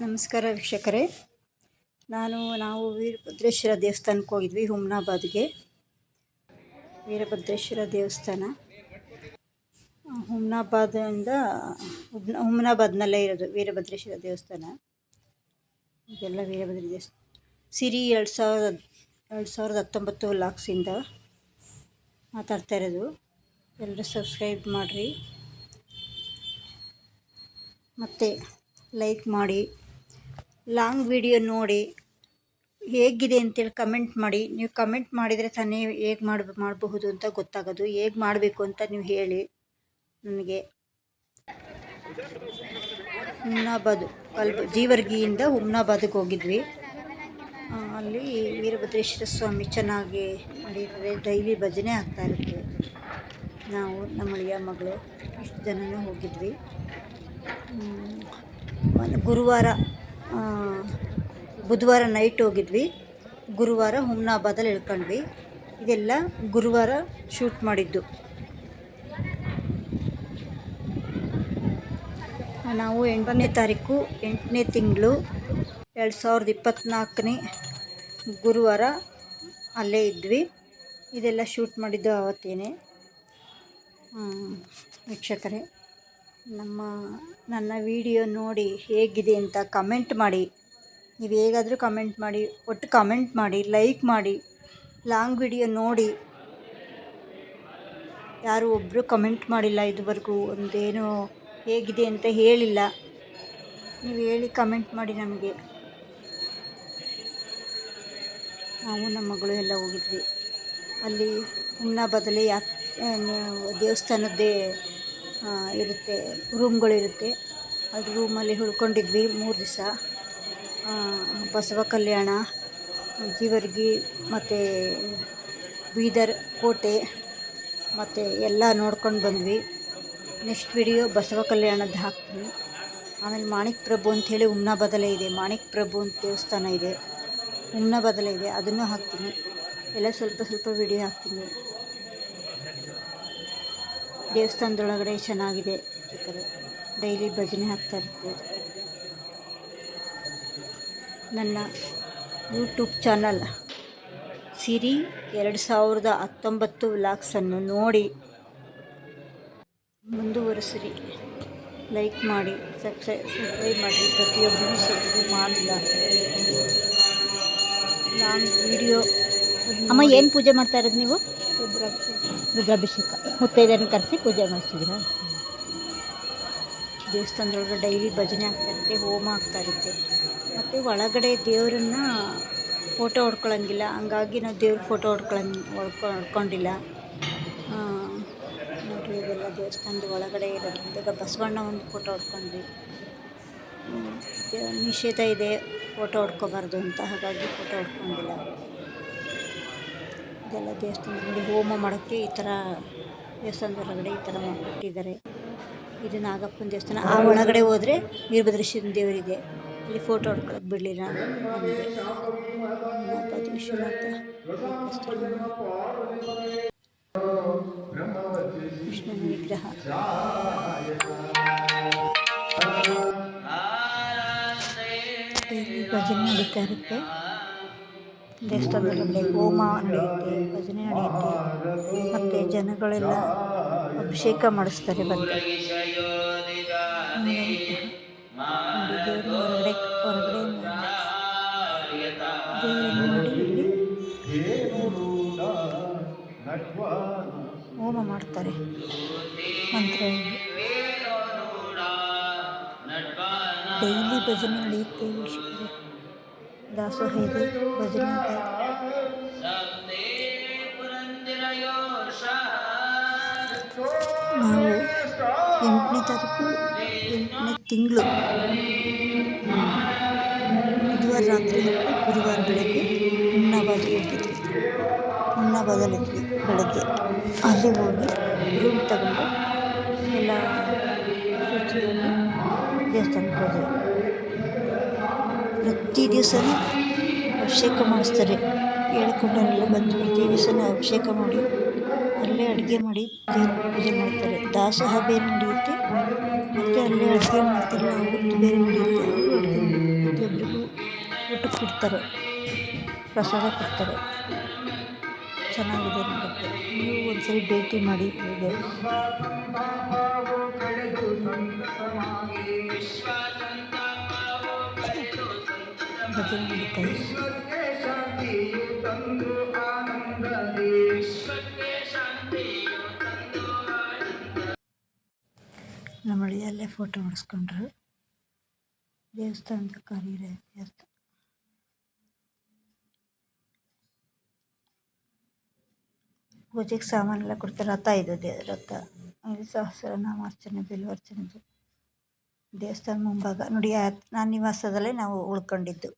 ನಮಸ್ಕಾರ ವೀಕ್ಷಕರೇ. ನಾನು, ನಾವು ವೀರಭದ್ರೇಶ್ವರ ದೇವಸ್ಥಾನಕ್ಕೆ ಹೋಗಿದ್ವಿ, ಹುಮ್ನಾಬಾದ್ಗೆ. ವೀರಭದ್ರೇಶ್ವರ ದೇವಸ್ಥಾನ. ಹುಮ್ನಾಬಾದಿಂದ ಹುಮ್ನ, ಹುಮ್ನಾಬಾದ್ನಲ್ಲೇ ಇರೋದು ವೀರಭದ್ರೇಶ್ವರ ದೇವಸ್ಥಾನ. ಇದೆಲ್ಲ ವೀರಭದ್ರ ದೇವಸ್ಥಾನ. ಸಿರಿ ಎರಡು ಸಾವಿರದ ಎರಡು ಸಾವಿರದ ಹತ್ತೊಂಬತ್ತು ಲಾಕ್ಸಿಂದ ಮಾತಾಡ್ತಾ ಇರೋದು. ಎಲ್ಲರೂ ಸಬ್ಸ್ಕ್ರೈಬ್ ಮಾಡಿರಿ. ಮತ್ತು ಲೈಕ್ ಮಾಡಿ. ಲಾಂಗ್ ವಿಡಿಯೋ ನೋಡಿ ಹೇಗಿದೆ ಅಂತೇಳಿ ಕಮೆಂಟ್ ಮಾಡಿ. ನೀವು ಕಮೆಂಟ್ ಮಾಡಿದರೆ ತಾನೇ ಹೇಗೆ ಮಾಡ ಮಾಡಬಹುದು ಅಂತ ಗೊತ್ತಾಗೋದು. ಹೇಗೆ ಮಾಡಬೇಕು ಅಂತ ನೀವು ಹೇಳಿ ನನಗೆ ಹುಮ್ನಾಬಾದ್ ಕಲ್ಬ, ಜೀವರ್ಗಿಯಿಂದ ಹುಮ್ನಾಬಾದಿಗೆ ಹೋಗಿದ್ವಿ. ಅಲ್ಲಿ ವೀರಭದ್ರೇಶ್ವರ ಸ್ವಾಮಿ ಚೆನ್ನಾಗಿ ನಡೀತದೆ ಡೈಲಿ ಭಜನೆ ಆಗ್ತಾ ಇರುತ್ತೆ. ನಾವು ನಮ್ಮ ಅಳಿಯ ಮಗಳು, ಇಷ್ಟು ಜನನೂ ಹೋಗಿದ್ವಿ. ಒಂದು ಗುರುವಾರ ಬುಧವಾರ ನೈಟ್ ಹೋಗಿದ್ವಿ. ಗುರುವಾರ ಹುಮ್ನಾಬಾದಲ್ಲಿ ಇಳ್ಕೊಂಡ್ವಿ. ಇದೆಲ್ಲ ಗುರುವಾರ ಶೂಟ್ ಮಾಡಿದ್ದು. ನಾವು ಎಂಟನೇ ತಾರೀಕು, ಎಂಟನೇ ತಿಂಗಳು ಎರಡು ಸಾವಿರದ ಇಪ್ಪತ್ತ್ನಾಲ್ಕನೇ ಗುರುವಾರ ಅಲ್ಲೇ ಇದ್ವಿ. ಇದೆಲ್ಲ ಶೂಟ್ ಮಾಡಿದ್ದು ಆವತ್ತೇನೆ ವೀಕ್ಷಕರೇ. ನಮ್ಮ, ನನ್ನ ವಿಡಿಯೋ ನೋಡಿ ಹೇಗಿದೆ ಅಂತ ಕಮೆಂಟ್ ಮಾಡಿ. ನೀವು ಹೇಗಾದರೂ ಕಮೆಂಟ್ ಮಾಡಿ, ಒಟ್ಟು ಕಮೆಂಟ್ ಮಾಡಿ ಲೈಕ್ ಮಾಡಿ ಲಾಂಗ್ ವಿಡಿಯೋ ನೋಡಿ. ಯಾರು ಒಬ್ಬರು ಕಮೆಂಟ್ ಮಾಡಿಲ್ಲ ಇದುವರೆಗೂ, ಒಂದೇನು ಹೇಗಿದೆ ಅಂತ ಹೇಳಿಲ್ಲ. ನೀವು ಹೇಳಿ ಕಮೆಂಟ್ ಮಾಡಿ ನಮಗೆ. ನಾವು ನಮ್ಮ ಮಗಳು ಎಲ್ಲ ಹೋಗಿದ್ವಿ. ಅಲ್ಲಿ ಹುಮ್ನಾಬಾದಲ್ಲಿ ಯಾಕೆ ದೇವಸ್ಥಾನದ್ದೇ ಇರುತ್ತೆ ರೂಮ್ಗಳಿರುತ್ತೆ ಅದು ರೂಮಲ್ಲಿ ಉಳ್ಕೊಂಡಿದ್ವಿ ಮೂರು ದಿವಸ. ಬಸವ ಕಲ್ಯಾಣ, ಜೀವರ್ಗಿ, ಮತ್ತು ಬೀದರ್ ಕೋಟೆ, ಮತ್ತು ಎಲ್ಲ ನೋಡ್ಕೊಂಡು ಬಂದ್ವಿ. ನೆಕ್ಸ್ಟ್ ವಿಡಿಯೋ ಬಸವ ಕಲ್ಯಾಣದ್ದು ಹಾಕ್ತೀನಿ. ಆಮೇಲೆ ಮಾಣಿಕ್ ಪ್ರಭು ಅಂಥೇಳಿ ಬದಲೆ ಇದೆ. ಮಾಣಿಕ್ ಪ್ರಭು ಅಂತ ದೇವಸ್ಥಾನ ಇದೆ. ಹುಮ್ನಾಬಾದಲ್ಲೇ ಇದೆ. ಅದನ್ನು ಹಾಕ್ತೀನಿ. ಎಲ್ಲ ಸ್ವಲ್ಪ ಸ್ವಲ್ಪ ವಿಡಿಯೋ ಹಾಕ್ತೀನಿ. ದೇವಸ್ಥಾನದೊಳಗಡೆ ಚೆನ್ನಾಗಿದೆ ಚಿಕ್ಕದು ಡೈಲಿ ಭಜನೆ ಹಾಕ್ತಾ ಇರುತ್ತೆ. ನನ್ನ ಯೂಟ್ಯೂಬ್ ಚಾನಲ್ ಸಿರಿ ಎರಡು ಸಾವಿರದ ಹತ್ತೊಂಬತ್ತು ವ್ಲಾಗ್ಸನ್ನು ನೋಡಿ ಮುಂದುವರೆಸಿರಿ. ಲೈಕ್ ಮಾಡಿ ಸಬ್ಸ್ಕ್ರೈ ಸಬ್ಸ್ಕ್ರೈಬ್ ಮಾಡಿ. ಪ್ರತಿಯೊಬ್ಬರೂ ಸಬ್ಸ್ಕ್ರೈಬ್ ಮಾಡಿಲ್ಲ. ನಾನು ವಿಡಿಯೋ ಅಮ್ಮ ಏನು ಪೂಜೆ ಮಾಡ್ತಾ ಇರೋದು ನೀವು? ರುದ್ರಾಭಿಷೇಕ. ಮುತ್ತೈದೆಯನ್ನು ಕರೆಸಿ ಪೂಜೆ ಮಾಡಿಸಿದ್ರಾ. ದೇವಸ್ಥಾನದೊಳಗೆ ಡೈಲಿ ಭಜನೆ ಆಗ್ತಾಯಿರುತ್ತೆ ಹೋಮ ಆಗ್ತಾಯಿರುತ್ತೆ ಮತ್ತು ಒಳಗಡೆ ದೇವರನ್ನ ಫೋಟೋ ಹೊಡ್ಕೊಳಂಗಿಲ್ಲ. ಹಂಗಾಗಿ ನಾವು ದೇವ್ರ ಫೋಟೋ ಹೊಡ್ಕೊಳಂಗ್ ಹೊಡ್ಕೊ, ಹೊಡ್ಕೊಂಡಿಲ್ಲ. ನೋಡ್ರಿ ಇದೆಲ್ಲ ದೇವಸ್ಥಾನದ ಒಳಗಡೆ ಇರೋದ್ರಿಂದ ಬಸವಣ್ಣ ಒಂದು ಫೋಟೋ ಹೊಡ್ಕೊಂಡ್ವಿ. ನಿಷೇಧ ಇದೆ, ಫೋಟೋ ಹೊಡ್ಕೋಬಾರ್ದು ಅಂತ. ಹಾಗಾಗಿ ಫೋಟೋ ಹೊಡ್ಕೊಂಡಿಲ್ಲ. ಇದೆಲ್ಲ ದೇವಸ್ಥಾನದಲ್ಲಿ ಹೋಮ ಮಾಡೋಕ್ಕೆ ಈ ಥರ ದೇವಸ್ಥಾನದ ಒಳಗಡೆ ಈ ಥರ ಮಾಡಿಬಿಟ್ಟಿದ್ದಾರೆ ಇದು ನಾಗಪ್ಪನ ದೇವಸ್ಥಾನ. ಆ ಒಳಗಡೆ ಹೋದರೆ ವೀರಭದ್ರೇಶ್ವರನ ದೇವರಿದೆ. ಇಲ್ಲಿ ಫೋಟೋ ಹೊಡ್ಕೊಳಕ್ಕೆ ಬಿಡಲಿಲ್ಲ ಕೃಷ್ಣನ ವಿಗ್ರಹ. ಭಜನೆ ನಡೀತಾ ಇರುತ್ತೆ ದೇವಸ್ಥಾನದೊಳಗಡೆ ಹೋಮ ನಡೆಯುತ್ತೆ, ಭಜನೆ ನಡೆಯುತ್ತೆ, ಮತ್ತು ಜನಗಳೆಲ್ಲ ಅಭಿಷೇಕ ಮಾಡಿಸ್ತಾರೆ ಬಂದು. ಹೊರಗಡೆ ಹೊರಗಡೆ ಹೋಮ ಮಾಡ್ತಾರೆ. ಮಂತ್ರ ಡೈಲಿ ಭಜನೆ ನಡೆಯುತ್ತೆ ದಾಸೋಹ ಇದೆ ಭಜನೆ ನಾವು ಎಂಟನೇ ತಾರೀಕು, ಎಂಟನೇ ತಿಂಗಳು ಬುಧವಾರ ರಾತ್ರಿ ಹೊತ್ತು ಗುರುವಾರ ಬೆಳಗ್ಗೆ ಹುಮ್ನಾಬಾದ್ಗೆ ಹೋಗಿದ್ವಿ ಹುಮ್ನಾಬಾದಲ್ಲಿದ್ವಿ ಬೆಳಗ್ಗೆ ಅಲ್ಲಿ ಹೋಗಿ ರೂಮ್ ತಗೊಂಡು ಎಲ್ಲ ಶುಚಿಯಾಗಿ ದೇವಸ್ಥಾನಕ್ಕೆ ಹೋದ್ವಿ ಪ್ರತಿ ದಿವಸನೂ ಅಭಿಷೇಕ ಮಾಡಿಸ್ತಾರೆ. ಹೇಳ್ಕೊಂಡವರೆಲ್ಲ ಬಂದು ಪ್ರತಿ ದಿವಸನೂ ಅಭಿಷೇಕ ಮಾಡಿ, ಅಲ್ಲೇ ಅಡುಗೆ ಮಾಡಿ ದೇವ್ರ ಪೂಜೆ ಮಾಡ್ತಾರೆ. ದಾಸೋಹ ಬೇರೆ ನಡೆಯುತ್ತೆ? ಮತ್ತು ಅಲ್ಲೇ ಅಡುಗೆ ಮಾಡ್ತಾರೆ. ಅವತ್ತು ಬೇರೆ ನಡೆಯುತ್ತೆ. ಅಡುಗೆ ಕೊಡ್ತಾರೆ. ಪ್ರಸಾದ ಕೊಡ್ತಾರೆ. ಚೆನ್ನಾಗಿದೆ ನೋಡೋಕ್ಕೆ ನೀವು ಒಂದ್ಸರಿ ಭೇಟಿ ಮಾಡಿ. ಇಲ್ಲಿಗೆ ಭಜನೆ ನಡೀತಾ ಇದೆ ನಮ್ಮ ಅಲ್ಲೇ ಫೋಟೋ ಹೊಡ್ಸ್ಕೊಂಡ್ರು ದೇವಸ್ಥಾನದ ಕಾರ್ಯ ದೇವಸ್ಥಾನ ಪೂಜೆಗೆ ಸಾಮಾನೆಲ್ಲ ಕೊಡ್ತಾರೆ, ರಥ ಇದು ದೇ, ರಥ. ಅಲ್ಲಿ ಸಹಸ್ರನಾಮಾರ್ಚನೆ ಬಿಲ್ವಾರ್ಚನೆದು ದೇವಸ್ಥಾನ ಮುಂಭಾಗ. ನೋಡಿ ಆ ನಿವಾಸದಲ್ಲೇ ನಾವು ಉಳ್ಕೊಂಡಿದ್ದು.